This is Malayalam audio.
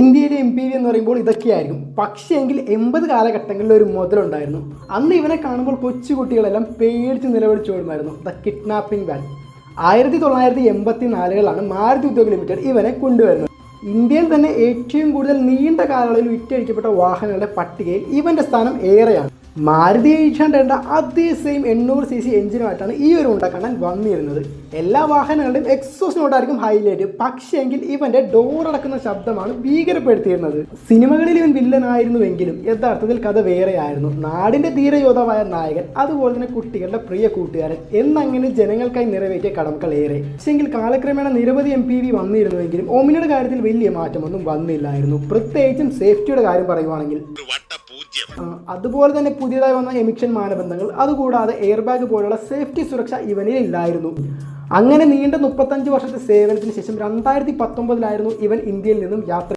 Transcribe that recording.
ഇന്ത്യയിലെ എം പി വി എന്ന് പറയുമ്പോൾ ഇതൊക്കെയായിരിക്കും. പക്ഷേ എങ്കിൽ എൺപത് കാലഘട്ടങ്ങളിൽ ഒരു മുതലുണ്ടായിരുന്നു. അന്ന് ഇവനെ കാണുമ്പോൾ കൊച്ചുകുട്ടികളെല്ലാം പേടിച്ച് നിലവിളിച്ചോടുമായിരുന്നു ദ കിഡ്നാപ്പിംഗ് വാൻ. ആയിരത്തി തൊള്ളായിരത്തി എൺപത്തി നാലുകളിലാണ് മാരുതി ഉദ്യോഗ ലിമിറ്റഡ് ഇവനെ കൊണ്ടുവരുന്നത്. ഇന്ത്യയിൽ തന്നെ ഏറ്റവും കൂടുതൽ നീണ്ട കാലയളവിൽ വിറ്റഴിക്കപ്പെട്ട വാഹനങ്ങളുടെ പട്ടികയിൽ ഇവന്റെ സ്ഥാനം ഏറെയാണ്. മാരുതി ഹൺഡ്രഡിന്റെ അതേ സെയിം എണ്ണൂറ് സി സി എഞ്ചിനുമായിട്ടാണ് ഈ ഒരു ഉണ്ടാക്കാൻ വന്നിരുന്നത്. എല്ലാ വാഹനങ്ങളുടെയും എക്സോസ് നോട്ടായിരിക്കും ഹൈലൈറ്റ് പക്ഷേ എങ്കിൽ ഇവന്റെ ഡോർ അടക്കുന്ന ശബ്ദമാണ് ഭീകരപ്പെടുത്തിയിരുന്നത്. സിനിമകളിൽ ഇവൻ വില്ലനായിരുന്നുവെങ്കിലും യഥാർത്ഥത്തിൽ കഥ വേറെയായിരുന്നു. നാടിന്റെ ധീരയോദ്ധാവായ നായകൻ അതുപോലെ തന്നെ കുട്ടികളുടെ പ്രിയ കൂട്ടുകാരൻ എന്നങ്ങനെ ജനങ്ങൾക്കായി നിറവേറ്റിയ കടമകൾ ഏറെ. പക്ഷെങ്കിൽ കാലക്രമേണ നിരവധി എം പി വി വന്നിരുന്നുവെങ്കിലും ഓമിനിയുടെ കാര്യത്തിൽ വലിയ മാറ്റമൊന്നും വന്നില്ലായിരുന്നു. പ്രത്യേകിച്ചും സേഫ്റ്റിയുടെ കാര്യം പറയുവാണെങ്കിൽ. അതുപോലെ തന്നെ പുതിയതായി വന്ന എമിക്ഷൻ മാനദണ്ഡങ്ങൾ അതുകൂടാതെ എയർ ബാഗ് പോലുള്ള സേഫ്റ്റി സുരക്ഷ ഇവനിൽ ഇല്ലായിരുന്നു. അങ്ങനെ നീണ്ട മുപ്പത്തഞ്ച് വർഷത്തെ സേവനത്തിന് ശേഷം രണ്ടായിരത്തി പത്തൊമ്പതിലായിരുന്നു ഇവൻ ഇന്ത്യയിൽ നിന്നും യാത്ര